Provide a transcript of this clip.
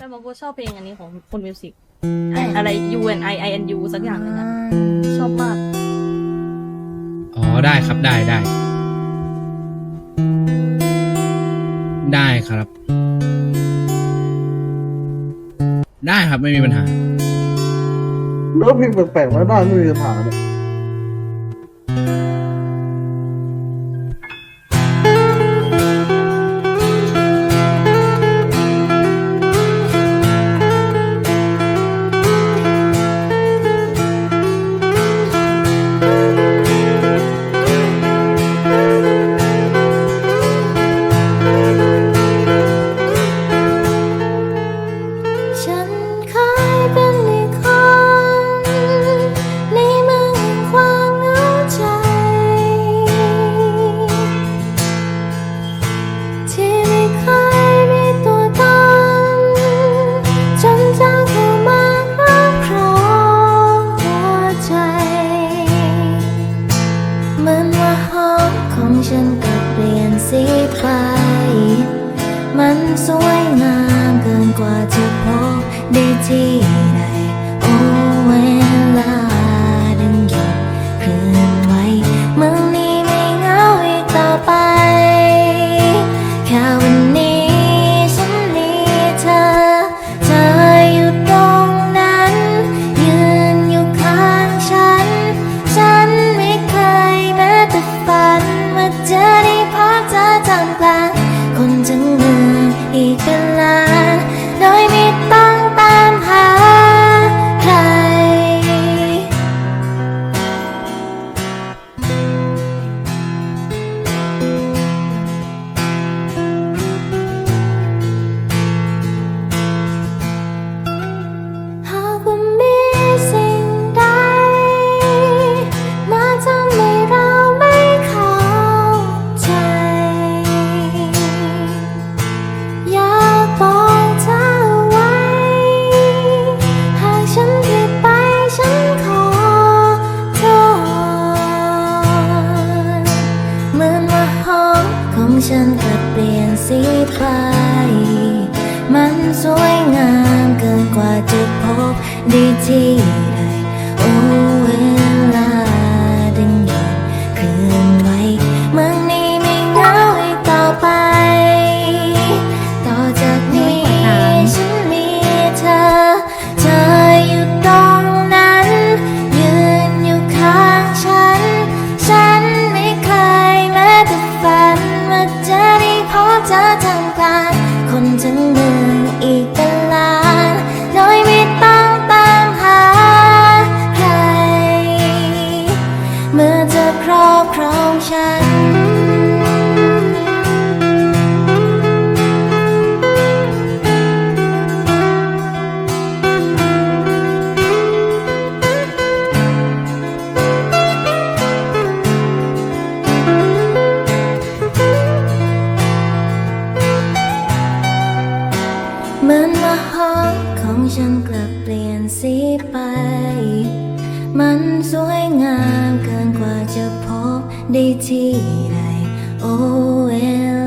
แต่มาโบชอบเพลงอันนี้ของคนมิวสิกอะไร U N I I N U สักอย่างนึงอะชอบมาก อ๋อได้ครับได้ได้ ได้ครับ ได้ครับไม่มีปัญหา แล้วเพลงแปลกๆไว้บ้านไม่มีปัญหาเลยีใคมันสวยงามเกินกว่าจะพบได้ที่ันสวยงามเกินกว่าจะพบได้ที่ เหมือนว่าหองของฉันกลับเปลี่ยนสีไป มันสวยงามเกินกว่าจะพบได้ที่ใดโอเวล